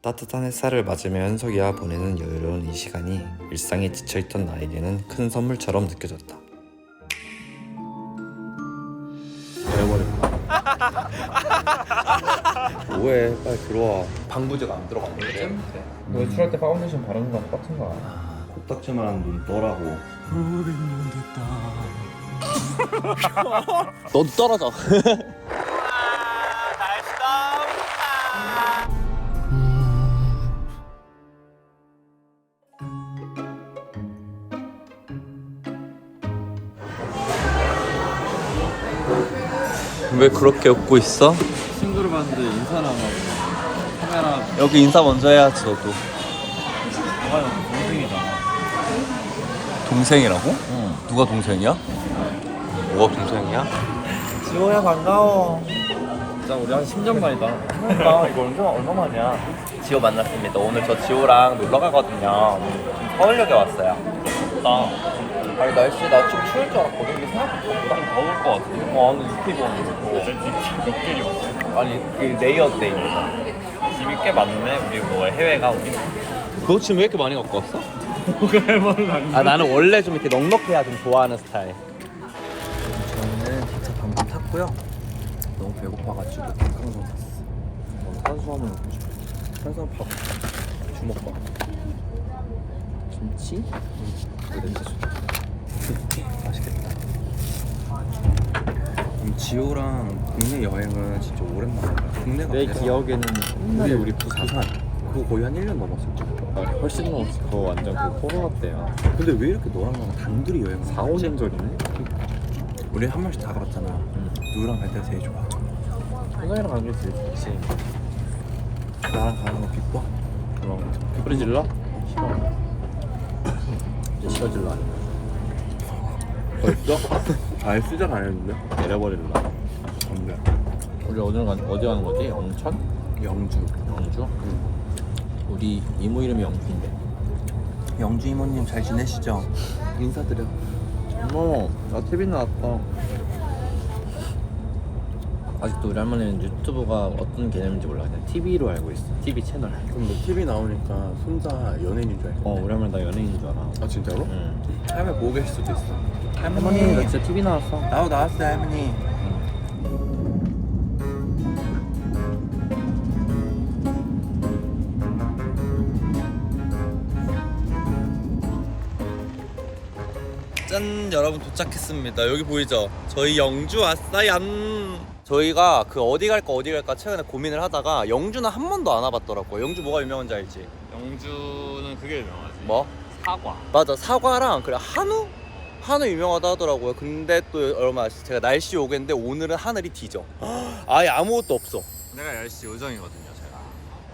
따뜻한 햇살을 맞으며 현석이와 보내는 여유로운 이 시간이 일상에 지쳐있던 나에게는 큰 선물처럼 느껴졌다. 뭐해? 빨리 들어와. 방부제가 안 들어갔는데 너 외출할 때 파운데이션 바르는 거랑 똑같은 거야. 코딱지만한 눈 떠라고. 너도 떨어져. 왜 그렇게 웃고 있어? 친구를 봤는데 인사나 하고 카메라 여기 인사 먼저 해야지 너도. 형 동생이잖아. 동생이라고? 누가 동생이야? 뭐가 동생이야? 지호야 반가워. 진짜 우리 한 10년 만이다. 그러니까 이거 얼마 얼마 만이야. 지호 만났습니다. 오늘 저 지호랑 놀러 가거든요. 서울역에 왔어요. 나 아니 날씨 나 좀 추울 줄 알았거든. 근데 생각보다 좀 더울 것 같아. 어, 오늘 니트 입었는데. 어제 니트 몇 입었어? 아니 그 레이어드 데이입니다. 집이 꽤 많네. 우리 뭐 해외가 우리. 너 지금 왜 이렇게 많이 갖고 왔어? 뭐가 해보는 안아 나는 원래 좀 이렇게 넉넉해야 좀 좋아하는 스타일. 저희는 기차 방금 탔고요 너무 배고파가지고 닭강정 샀어 어, 탄수화물 먹고 싶어 탄수화물 밥 주먹밥 김치? 이거 냄새 좋다 맛있겠다 그럼 지호랑 국내 여행은 진짜 오랜만이야 국내가 내 기억에는 우리 우리 부산 그거 거의 한 1년 넘었을 거야 아, 훨씬 넘었어. 그거 완전 그 코로나 때야. 근데 왜 이렇게 너랑 나랑 단둘이 여행 4, 5년 전이네. 우리 한 번씩 다 가봤잖아 누구랑 갈 때가 제일 좋아 현상이랑 가는 게 제일 좋지. 나랑 가는 거 기뻐? 그럼 소리 질러? 싫어. 이제 싫어 질러 아니야. 벌써? 아예 시작 안 했는데? 내려버릴라. 안돼 우리 어디 가 어디 가는 거지? 영천? 영주 영주? 우리 이모 이름이 영주인데. 영주 이모님 잘 지내시죠? 인사드려 어머, 나 TV 나왔다. 아직도 우리 할머니는 유튜브가 어떤 개념인지 몰라. 그냥 TV로 알고 있어. TV 채널. 그럼 너 TV 나오니까 손자 연예인인 줄 알고 어, 우리 할머니 나 연예인인 줄 알아. 아 진짜로? 응. 할머니 보고 계실 수도 있어 할머니, 나 진짜 TV 나왔어. 나도 나왔어 할머니 짠 여러분 도착했습니다. 여기 보이죠? 저희 영주 왔어요. 저희가 그 어디 갈까 어디 갈까 최근에 고민을 하다가 영주는 한 번도 안 와봤더라고요. 영주 뭐가 유명한지 알지? 영주는 그게 유명하지. 뭐? 사과. 맞아 사과랑 그래 한우? 한우 유명하다 하더라고요. 근데 또 여러분 아시죠? 제가 날씨 오겠는데 오늘은 하늘이 뒤져. 아예 아무것도 없어. 내가 10시 요정이거든요, 제가.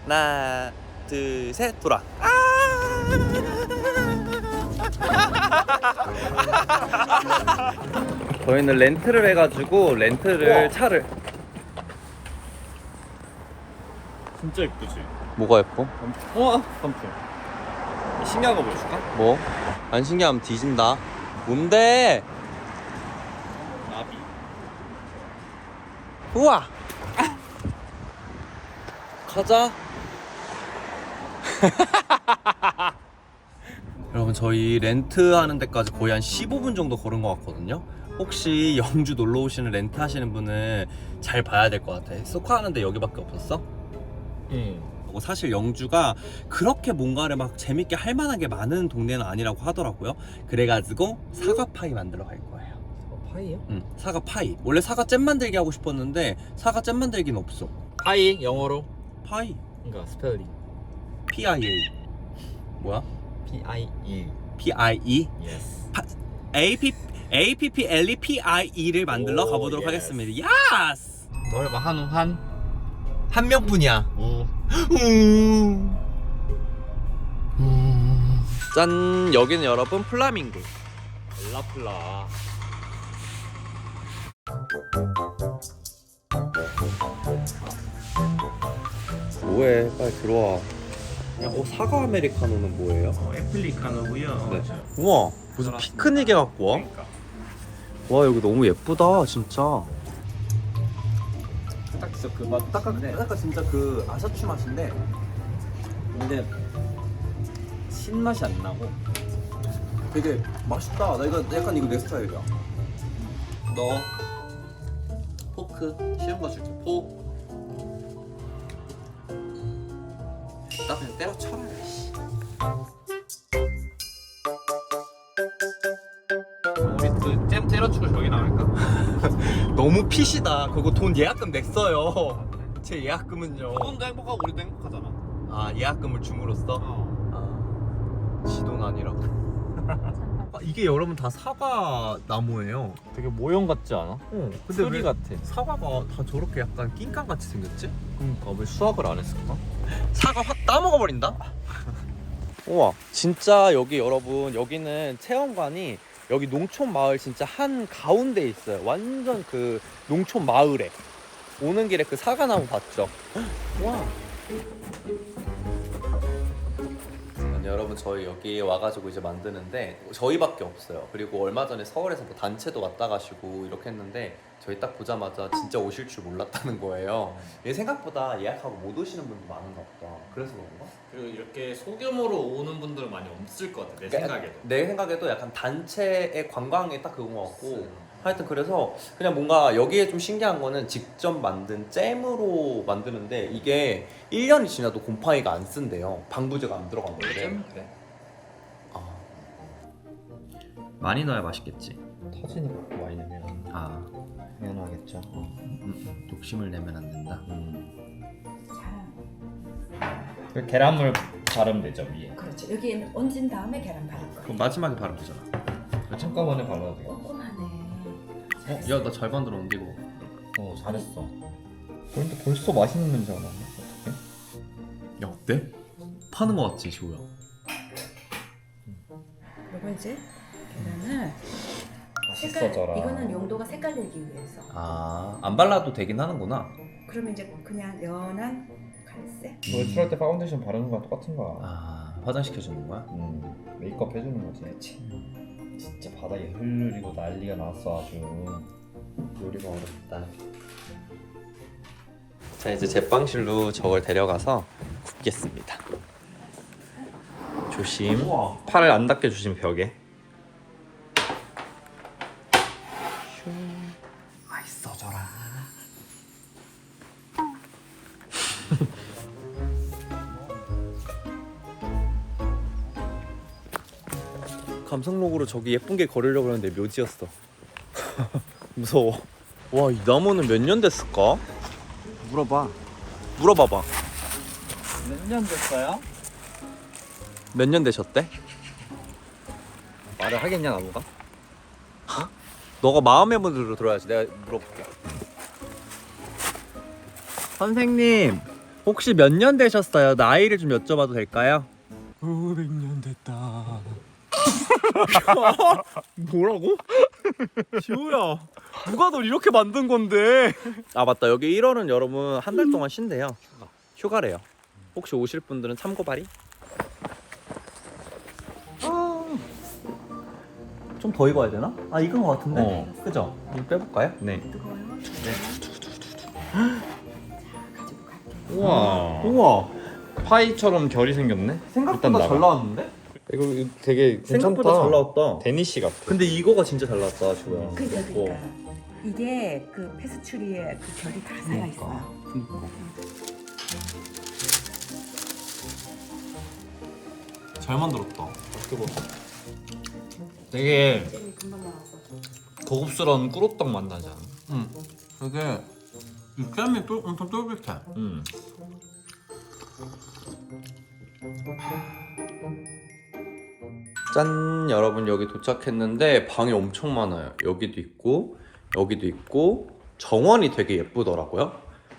하나 둘 셋 돌아. 저희는 렌트를 해가지고 렌트를 차를 진짜 예쁘지? 뭐가 예뻐? 어? 깜짝. 신기한 거 보여줄까? 뭐? 안 신기하면 뒤진다. 뭔데? 나비. 우와. 가자. 여러분 저희 렌트하는 데까지 거의 한 15분 정도 걸은 것 같거든요. 혹시 영주 놀러 오시는 렌트 하시는 분은 잘 봐야 될 것 같아. 소카 하는데 여기밖에 없었어? 응. 어, 사실 영주가 그렇게 뭔가를 막 재밌게 할 만한 게 많은 동네는 아니라고 하더라고요. 그래가지고 사과 파이 만들어 갈 거예요. 어, 파이요? 응, 사과 파이. 원래 사과 잼 만들기 하고 싶었는데 사과 잼 만들기는 없어. 파이 영어로. 파이. 그러니까 스펠링. P I A. 뭐야? P I E. P I E. Yes. A P A P P L E P I E를 만들러 오, 가보도록 예스. 하겠습니다. 야스. 너 해봐 한우 한. 한 명뿐이야. 우. 짠. 여기는 여러분 플라밍고. 엘라플라. 뭐해 빨리 들어와 야, 어, 사과 아메리카노는 뭐예요? 어, 애플리카노고요. 네. 우와. 무슨 피크닉에 갖고 와? 그러니까. 와 여기 너무 예쁘다 진짜. 딱 진짜 그맛 딱. 약간 진짜 그 아사추 맛인데 근데 신맛이 안 나고 되게 맛있다. 나 이거 약간 이거 내 스타일이야. 너 포크 쉬운 거 줄게 포. 나 그냥 때려쳐 너무 핏이다. 그거 돈 예약금 냈어요. 제 예약금은요. 그분도 행복하고 우리도 행복하잖아 아 예약금을 줌으로써. 어. 아, 지돈 아니라고. 아, 이게 여러분 다 사과 나무예요. 되게 모형 같지 않아? 어, 근데 수리 왜 같아 사과가 다 저렇게 약간 낑깡 같이 생겼지? 그러니까 왜 수학을 안 했을까? 사과 확 따먹어 버린다. 우와, 진짜 여기 여러분 여기는 체험관이 여기 농촌 마을 진짜 한 가운데 있어요. 완전 그 농촌 마을에 오는 길에 그 사과나무 봤죠? 와. 여러분 저희 여기 와가지고 이제 만드는데 저희밖에 없어요. 그리고 얼마 전에 서울에서 뭐 단체도 왔다 가시고 이렇게 했는데 저희 딱 보자마자 진짜 오실 줄 몰랐다는 거예요. 얘 생각보다 예약하고 못 오시는 분도 많은가 보다. 그래서 그런가? 그리고 이렇게 소규모로 오는 분들은 많이 없을 것 같아 내 그러니까 생각에도 내 생각에도 약간 단체의 관광에 딱 그건 것 같고 음. 하여튼 그래서 그냥 뭔가 여기에 좀 신기한 거는 직접 만든 잼으로 만드는데 이게 1년이 지나도 곰팡이가 안 쓴대요 방부제가 안 들어간 건데 잼? 그래 아. 많이 넣어야 맛있겠지 터지니까 많이 내면 아 당연하겠죠 음, 욕심을 내면 안 된다 그 계란물 바르면 되죠 위에 그렇죠. 여기에는 얹은 다음에 계란 바를 그럼 거예요. 마지막에 바르면 되잖아 한꺼번에 발라도 돼요? 꼼꼼하네. 어? 야 나 잘 만들어 옮기고 어 잘했어 근데 벌써 맛있는 냄새가 나네 어떡해? 야 어때? 파는 거 같지 지호야 그리고 이제 계란을 색깔 맛있어져라 이거는 용도가 색깔 내기 위해서. 아 안 발라도 되긴 하는구나 그러면 이제 그냥 연한 갈색. 너 외출할 때 파운데이션 바르는 거랑 똑같은 거야 아 화장시켜주는 거야? 음, 메이크업 해주는 거지. 그치. 진짜 바닥에 흘리고 난리가 났어 아주. 요리가 어렵다. 자 이제 제빵실로 저걸 데려가서 굽겠습니다. 조심. 팔을 안 닿게 조심 벽에. 감성록으로 저기 예쁜 게 걸으려고 했는데 묘지였어. 무서워. 와, 이 나무는 몇 년 됐을까? 물어봐. 물어봐봐. 몇 년 됐어요? 몇 년 되셨대? 말을 하겠냐 나무가? 너가 마음의 문으로 들어야지. 내가 물어볼게. 선생님, 혹시 몇 년 되셨어요? 나이를 좀 여쭤봐도 될까요? 500년 됐다. 뭐라고? 지호야, 누가 널 이렇게 만든 건데? 아 맞다. 여기 1월은 여러분 한 달 동안 쉰대요. 휴가. 래요 혹시 오실 분들은 참고 발이? 좀더 익어야 되나? 아 익은 것 같은데. 어. 그죠? 좀 빼볼까요? 네. 뜨거워요. 네. 자, 가지고 갈게요. 우와. 우와, 파이처럼 결이 생겼네. 생각보다. 잘 나왔는데? 이거 되게 괜찮다. 생각보다 잘 나왔다. 데니시 같아. 근데 이거가 진짜 잘 나왔다, 지호야. 그 그러니까 이게 그 페스츄리에 그 결이 다 살아 있어요. 잘 만들었다. 되게 잼이 금방 나와서. 고급스러운 꾸로떡 맛 나지 않아? 응. 되게 육감이 또 엄청 쫄깃해. 음. 짠 여러분 여기 도착했는데 방이 엄청 많아요. 여기도 있고 여기도 있고 정원이 되게 예쁘더라고요.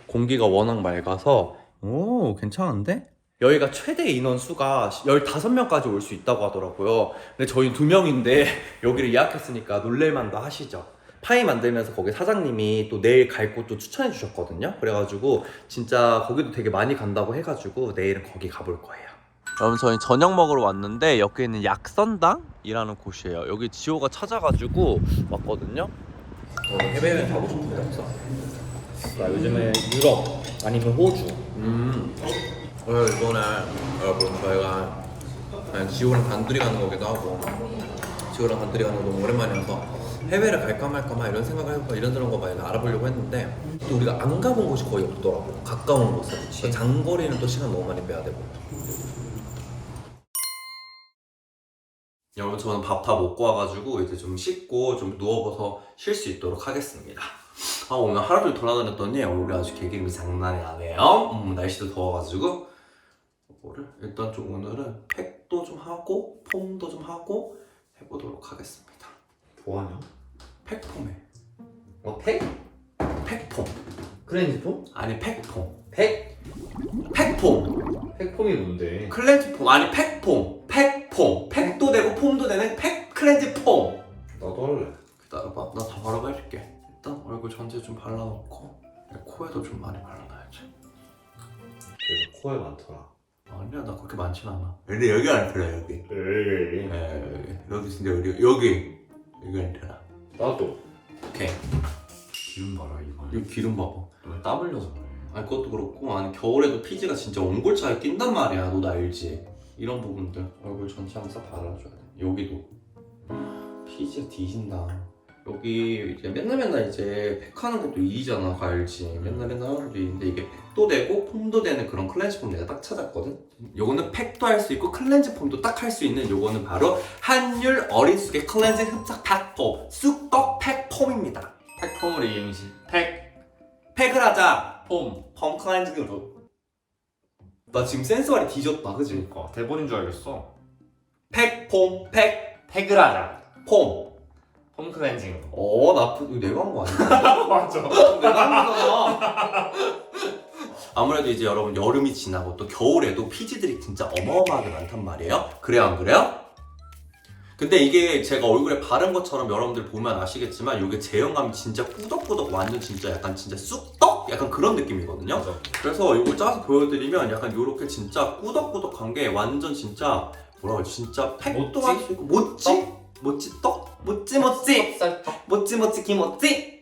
공기가 워낙 맑아서. 오 괜찮은데? 여기가 최대 인원 수가 15명까지 올 수 있다고 하더라고요. 근데 저희 두 명인데 여기를 예약했으니까 놀랄만도 하시죠. 파이 만들면서 거기 사장님이 또 내일 갈 곳도 추천해 주셨거든요. 그래가지고 진짜 거기도 되게 많이 간다고 해가지고 내일은 거기 가볼 거예요 여러분 저희 저녁 먹으러 왔는데 여기는 약선당이라는 곳이에요. 여기 지호가 찾아가지고 왔거든요. 해외여행 가고 싶은 데 없어? 나 요즘에 유럽 아니면 호주. 음. 그래서 이번에 여러분 저희가 그냥 지호랑 단둘이 가는 거기도 하고 지호랑 단둘이 가는 거 너무 오랜만이어서 해외를 갈까 말까 막 이런 생각을 해보고 이런저런 거 많이 알아보려고 했는데 또 우리가 안 가본 곳이 거의 없더라고 가까운 곳에 그래서 장거리는 또 시간 너무 많이 빼야 되고 여러분 저는 밥 다 먹고 와가지고 이제 좀 씻고 좀 누워서 쉴 수 있도록 하겠습니다. 아 오늘 하루 종일 돌아다녔더니 얼굴이 아주 개기름이 장난이 아니에요. 음, 날씨도 더워가지고. 이거를 일단 좀 오늘은 팩도 좀 하고 폼도 좀 하고 해보도록 하겠습니다. 뭐하냐? 팩폼에. 어 팩? 팩폼. 클렌지 폼? 아니 팩폼. 팩? 팩폼. 팩폼이 뭔데? 클렌즈 폼. 아니 팩폼. 팩폼. 되고 폼도 되는 팩 클렌즈 폼. 나도 할래. 기다려봐. 나 다 바르고 해줄게. 일단 얼굴 전체에 좀 발라놓고 코에도 좀 많이 발라놔야지. 그래도 코에 많더라. 아니야 나 그렇게 많진 않아. 근데 여기 안 들어 여기. 에이. 예, 여기 여기 진짜 여기 여기. 여기 안 들어 나도. 오케이. 기름 봐라 이거 여기 기름 봐봐. 너땀 흘려서 그래? 아니 그것도 그렇고. 아니 겨울에도 피지가 진짜 옹골차게 낀단 말이야. 너 나 알지? 이런 부분들. 얼굴 전체 항상 발라줘야 돼 여기도. 피지가 뒤진다. 여기 이제 맨날 맨날 이제 팩하는 것도 일이잖아 그거 알지 맨날 맨날 하는 것도 일인데 이게 팩도 되고 폼도 되는 그런 클렌즈 폼 내가 딱 찾았거든. 요거는 팩도 할 수 있고 클렌즈 폼도 딱 할 수 있는 요거는 바로 한율 어린 쑥의 클렌즈 흡착 팩폼 쑥떡 팩폼입니다. 팩폼으로 이행시. 팩. 팩을 하자. 폼, 폼 클렌징으로 나 지금 센스발이 뒤졌다 그지? 그니까 대본인 줄 알겠어 팩, 폼, 팩, 팩을 하자. 폼. 폼 클렌징으로 어, 나쁘, 내가 한 거 아니야? 맞아. 내가 한 거잖아. 아무래도 이제 여러분 여름이 지나고 또 겨울에도 피지들이 진짜 어마어마하게 많단 말이에요. 그래요 안 그래요? 근데 이게 제가 얼굴에 바른 것처럼 여러분들 보면 아시겠지만 이게 제형감이 진짜 꾸덕꾸덕 완전 진짜 약간 진짜 쑥떡? 약간 그런 느낌이거든요. 맞아. 그래서 이걸 짜서 보여드리면 약간 이렇게 진짜 꾸덕꾸덕한 게 완전 진짜 뭐라 그러지 진짜 팩도? 할 수 있고 모찌? 모찌 떡? 모찌 모찌 쌀떡. 모찌 모찌 김모찌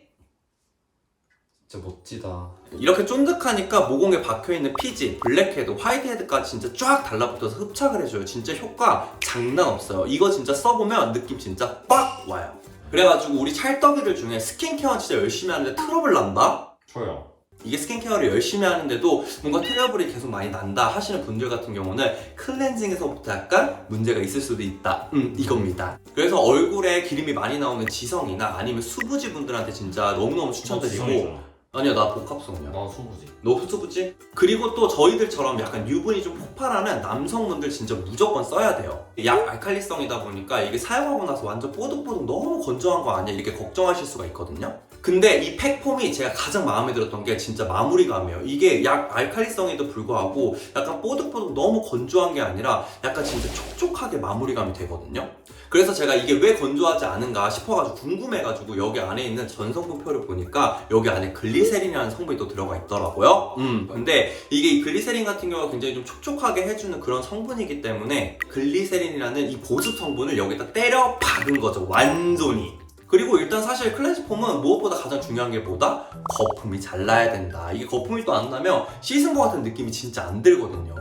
진짜 멋지다. 이렇게 쫀득하니까 모공에 박혀있는 피지, 블랙헤드, 화이트헤드까지 진짜 쫙 달라붙어서 흡착을 해줘요. 진짜 효과 장난 없어요. 이거 진짜 써보면 느낌 진짜 빡 와요. 그래가지고 우리 찰떡이들 중에 스킨케어 진짜 열심히 하는데 트러블 난다? 저요 이게 스킨케어를 열심히 하는데도 뭔가 트러블이 계속 많이 난다 하시는 분들 같은 경우는 클렌징에서부터 약간 문제가 있을 수도 있다. 음, 이겁니다. 그래서 얼굴에 기름이 많이 나오는 지성이나 아니면 수부지 분들한테 진짜 너무너무 추천드리고 아니야 나 복합성이야. 나 수부지 너 수부지? 그리고 또 저희들처럼 약간 유분이 좀 폭발하는 남성분들 진짜 무조건 써야 돼요. 약 알칼리성이다 보니까 이게 사용하고 나서 완전 뽀득뽀득 너무 건조한 거 아니야? 이렇게 걱정하실 수가 있거든요. 근데 이 팩폼이 제가 가장 마음에 들었던 게 진짜 마무리감이에요. 이게 약 알칼리성에도 불구하고 약간 뽀득뽀득 너무 건조한 게 아니라 약간 진짜 촉촉하게 마무리감이 되거든요. 그래서 제가 이게 왜 건조하지 않은가 싶어가지고 궁금해가지고 여기 안에 있는 전성분표를 보니까 여기 안에 글리세린이라는 성분이 또 들어가 있더라고요. 음, 근데 이게 이 글리세린 같은 경우가 굉장히 좀 촉촉하게 해주는 그런 성분이기 때문에 글리세린이라는 이 보습 성분을 여기다 때려 박은 거죠. 완전히. 그리고 일단 사실 클렌즈 폼은 무엇보다 가장 중요한 게 뭐다? 거품이 잘 나야 된다. 이게 거품이 또 안 나면 씻은 것 같은 느낌이 진짜 안 들거든요.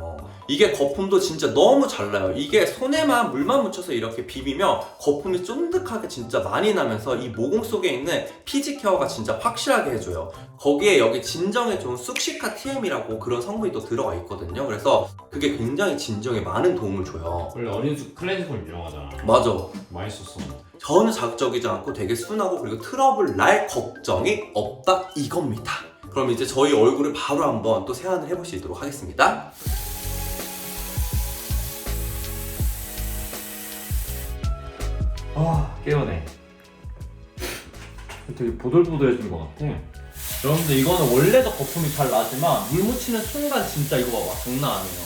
이게 거품도 진짜 너무 잘 나요. 이게 손에만 물만 묻혀서 이렇게 비비면 거품이 쫀득하게 진짜 많이 나면서 이 모공 속에 있는 피지 케어가 진짜 확실하게 해줘요. 거기에 여기 진정에 좋은 쑥시카 TM이라고 그런 성분이 또 들어가 있거든요. 그래서 그게 굉장히 진정에 많은 도움을 줘요. 원래 어린이집 클렌징 폼 유명하잖아 맞아. 많이 썼어 전혀 자극적이지 않고 되게 순하고 그리고 트러블 날 걱정이 없다 이겁니다. 그럼 이제 저희 얼굴을 바로 한번 또 세안을 해보시도록 하겠습니다. 아 깨우네. 되게 보들보들해진 것 같아. 여러분들 이거는 원래도 거품이 잘 나지만 물 묻히는 순간 진짜 이거 봐봐. 장난 아니에요.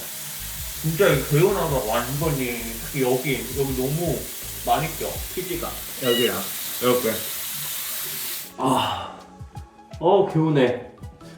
진짜 이 개운하다. 완전히 특히 여기 여기 너무 많이 껴 피지가. 여기야. 이렇게. 아, 어 개운해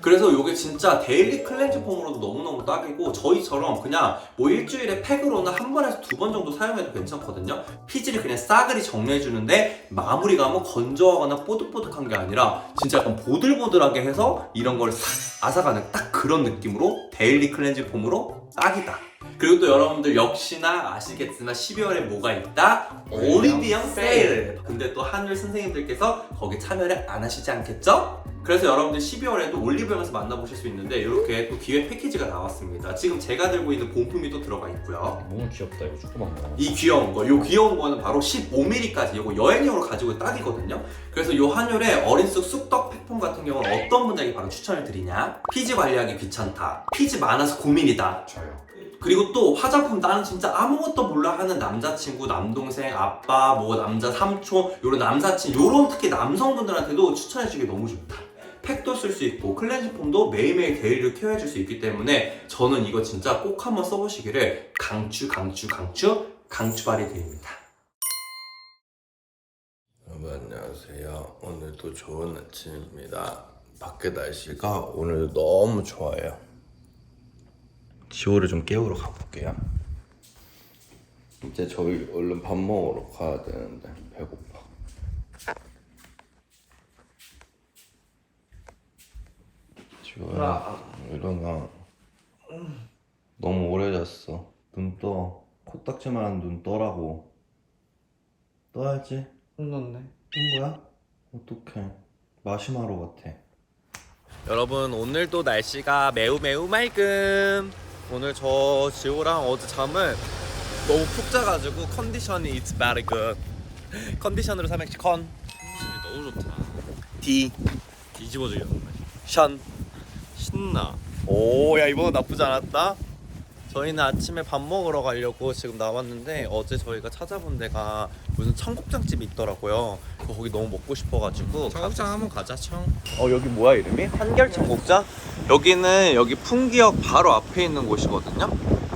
그래서 이게 진짜 데일리 클렌즈 폼으로도 너무너무 딱이고 저희처럼 그냥 뭐 일주일에 팩으로는 한 번에서 두 번 정도 사용해도 괜찮거든요. 피지를 그냥 싸그리 정리해주는데 마무리감은 건조하거나 뽀득뽀득한 게 아니라 진짜 약간 보들보들하게 해서 이런 걸싹 앗아가는 딱 그런 느낌으로 데일리 클렌즈 폼으로 딱이다. 그리고 또 여러분들 역시나 아시겠지만 12월에 뭐가 있다? 오리비영 세일! 근데 또 한율 선생님들께서 거기 참여를 안 하시지 않겠죠? 그래서 여러분들 12월에도 올리브영에서 만나보실 수 있는데 이렇게 또 기획 패키지가 나왔습니다. 지금 제가 들고 있는 본품이 또 들어가 있고요. 너무 귀엽다 이거 조그만 거. 이 귀여운 거, 요 귀여운 거는 바로 15mm까지 이거 여행용으로 가지고 딱이거든요. 그래서 요 한율의 어린 쑥 쑥떡 팩폼 같은 경우는 어떤 분들에게 바로 추천을 드리냐? 피지 관리하기 귀찮다. 피지 많아서 고민이다. 저요. 그리고 또 화장품 나는 진짜 아무것도 몰라 하는 남자친구, 남동생, 아빠, 뭐 남자 삼촌, 요런 남사친, 요런 특히 남성분들한테도 추천해주기 너무 좋다. 팩도 쓸 수 있고 클렌징 폼도 매일매일 데일리로 케어해줄 수 있기 때문에 저는 이거 진짜 꼭 한번 써보시기를 강추, 강추, 강추, 강추발이 드립니다. 여러분 안녕하세요. 오늘도 좋은 아침입니다. 밖에 날씨가 오늘 너무 좋아요. 지호를 좀 깨우러 가볼게요. 이제 저희 얼른 밥 먹으러 가야 되는데 배고파. 지호야 일어나. 너무 오래 잤어. 눈 떠. 코딱지만한 눈 떠라고. 떠야지. 끝났네. 뜬 거야? 어떡해. 마시마로 같아. 여러분 오늘도 날씨가 매우 매우 맑음 오늘 저 지호랑 어제 잠을 너무 푹 자가지고 컨디션이 it's very good 컨디션으로 삼행시 컨 너무 좋다. 디, 뒤집어지겠네. 션 신나. 오, 야 이번 나쁘지 않았다. 저희는 아침에 밥 먹으러 가려고 지금 나왔는데 어제 저희가 찾아본 데가 무슨 청국장집이 있더라고요. 거기 너무 먹고 싶어가지고. 청국장 한번 가자 청. 어 여기 뭐야 이름이? 한결 청국장? 여기는 여기 풍기역 바로 앞에 있는 곳이거든요.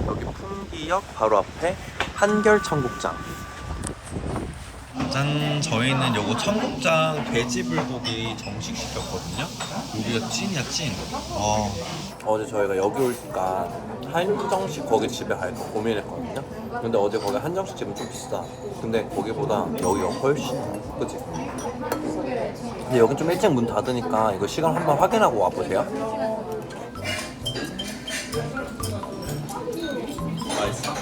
여기 풍기역 바로 앞에 한결 청국장. 짠, 저희는 요거 청국장 돼지 불고기 정식 시켰거든요. 여기가 찐이야 찐. 어. 어제 저희가 여기 올까 한정식 거기 집에 갈까 고민했거든요. 근데 어제 거기 한정식 집은 좀 비싸. 근데 거기보다 여기가 훨씬. 그치? 근데 여긴 좀 일찍 문 닫으니까 이거 시간 한번 확인하고 와보세요. 맛있어.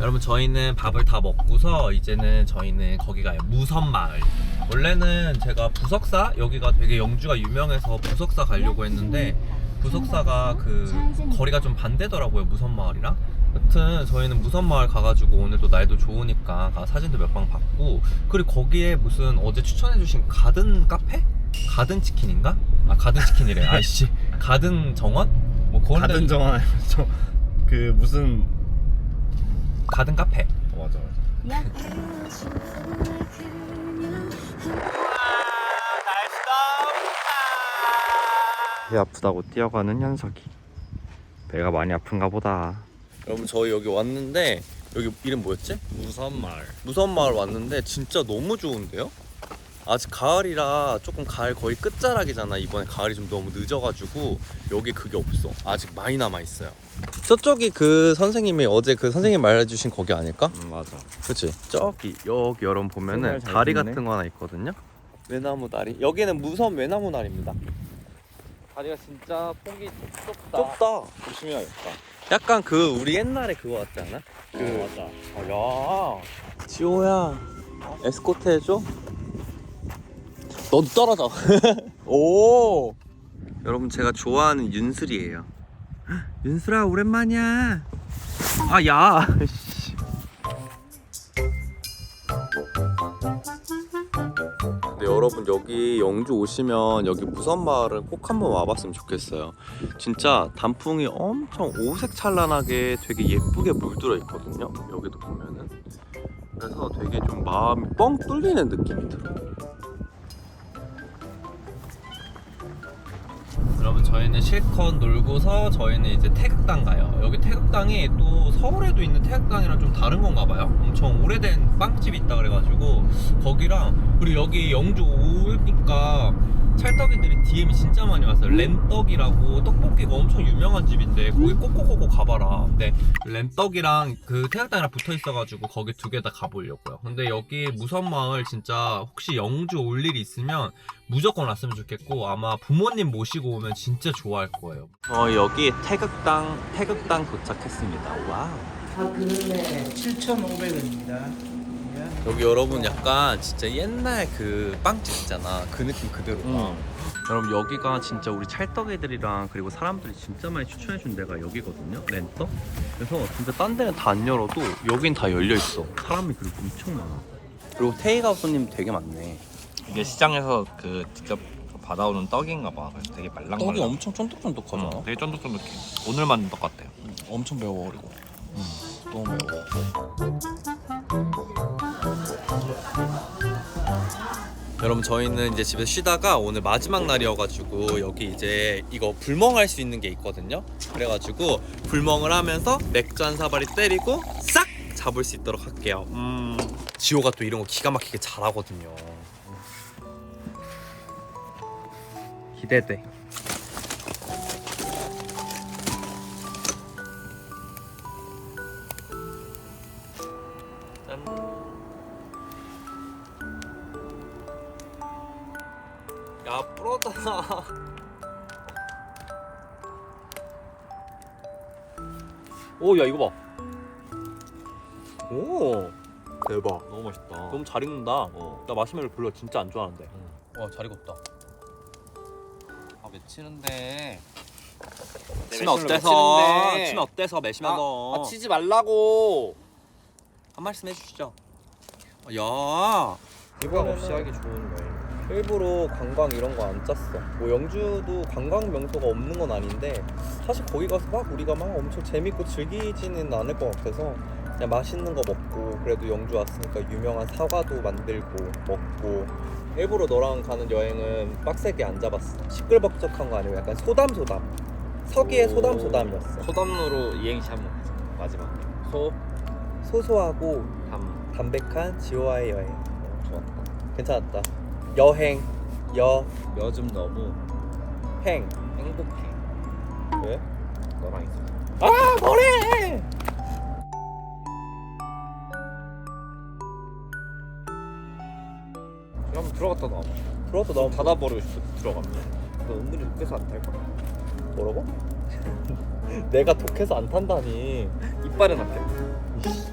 여러분 저희는 밥을 다 먹고서 이제는 저희는 거기 가요 무선마을 원래는 제가 부석사 여기가 되게 영주가 유명해서 부석사 가려고 했는데 부석사가 그 거리가 좀 반대더라고요 무선마을이랑 여튼 저희는 무선마을 가가지고 오늘도 날도 좋으니까 가 사진도 몇방 봤고 그리고 거기에 무슨 어제 추천해주신 가든 카페? 가든 치킨인가? 아 가든 치킨이래 아이씨 가든 정원? 뭐 그런 데- 가든 정한 그 무슨 가든 카페 어, 맞아 맞아. 배 아프다고 뛰어가는 현석이 배가 많이 아픈가 보다 여러분 저희 여기 왔는데 여기 이름 뭐였지? 무선 말. 무선 마을 왔는데 진짜 너무 좋은데요? 아직 가을이라 조금 가을 거의 끝자락이잖아 이번에 가을이 좀 너무 늦어가지고 여기 그게 없어 아직 많이 남아있어요 저쪽이 그 선생님이 어제 그 선생님 말해주신 거기 아닐까? 음 맞아. 그치 저기 여기 여러분 보면은 정말 잘 다리 됐네. 같은 거 하나 있거든요 외나무 다리 여기는 무선 외나무 다리입니다 다리가 진짜 폭이 좁다. 좁다 조심해야겠다. 약간 그 우리 옛날에 그거 같지 않아? 그 맞아. 어, 야. 지호야 에스코트 해줘 너도 떨어져 오 여러분 제가 좋아하는 윤슬이에요 윤슬아 오랜만이야 아 야 여러분 여기 영주 오시면 여기 무선마을은 꼭 한번 와봤으면 좋겠어요. 진짜 단풍이 엄청 오색찬란하게 되게 예쁘게 물들어 있거든요. 여기도 보면은. 그래서 되게 좀 마음이 뻥 뚫리는 느낌이 들어요. 여러분 저희는 실컷 놀고서 저희는 이제 태극당 가요. 여기 태극당이 또 서울에도 있는 태극당이랑 좀 다른 건가 봐요. 엄청 오래된 빵집이 있다 그래가지고 거기랑 그리고 여기 영주 오니까 찰떡이들이 DM이 진짜 많이 왔어요. 랜떡이라고 떡볶이가 엄청 유명한 집인데 거기 꼭꼭꼭꼭 가봐라. 근데 랜떡이랑 그 태극당이랑 붙어 있어가지고 거기 두 개 다 가보려고요. 근데 여기 무선마을 진짜 혹시 영주 올 일이 있으면 무조건 왔으면 좋겠고 아마 부모님 모시고 오면 진짜 좋아할 거예요. 어 여기 태극당 태극당 도착했습니다. 와우. 다 그릇에 7,500원입니다. 여기 여러분 약간 진짜 옛날 그 빵집 있잖아. 그 느낌 그대로다 응. 여러분 여기가 진짜 우리 찰떡애들이랑 그리고 사람들이 진짜 많이 추천해준 데가 여기거든요. 랜떡 그래서 진짜 딴 데는 다 안 열어도 여긴 다 열려있어. 사람이 그리고 엄청 많아 그리고 테이크아웃 손님 되게 많네. 이게 시장에서 그 직접 받아오는 떡인가 봐. 그래서 되게 말랑말랑. 떡이 엄청 쫀득쫀득하잖아. 응, 되게 쫀득쫀득해. 오늘 만든 떡 같아요. 엄청 매워 그리고. 너무 매워 여러분 저희는 이제 집에 쉬다가 오늘 마지막 날이어가지고 여기 이제 이거 불멍할 수 있는 게 있거든요. 그래가지고 불멍을 하면서 맥주 한 사발이 때리고 싹 잡을 수 있도록 할게요. 음 지호가 또 이런 거 기가 막히게 잘하거든요. 기대돼 오, 야 이거 봐. 오, 대박. 너무 맛있다. 너무 잘 익는다. 어. 나 마시멜로 별로 진짜 안 좋아하는데. 와, 잘 익었다. 아, 맺히는데. 치면 매실로 어때서? 치면 어때서 매시면서? 아, 치지 말라고. 한 말씀 해주시죠. 야, 비방 없이 하기 좋은 여행. 일부러 관광 이런 거 안 짰어. 뭐 영주도 관광 명소가 없는 건 아닌데 사실 거기 가서 막 우리가 막 엄청 재밌고 즐기지는 않을 것 같아서 그냥 맛있는 거 먹고 그래도 영주 왔으니까 유명한 사과도 만들고 먹고 일부러 너랑 가는 여행은 빡세게 안 잡았어. 시끌벅적한 거 아니고 약간 소담소담. 서기의 소담소담이었어. 소담로로 이행시 한번 하자. 마지막. 소, 소소하고 담. 담백한 지호와의 여행. 어, 좋았다. 괜찮았다. 여행, 여, 요즘 너무 행. 행복해. 왜? 너랑 있어. 아 뭐래? 한번 들어갔다 나와. 들어서 나오면 닫아 버리고 싶어. 들어가면. 너 은근히 독해서 안 탈 거야. 뭐라고? 내가 독해서 안 탄다니. 이빨은 안 돼.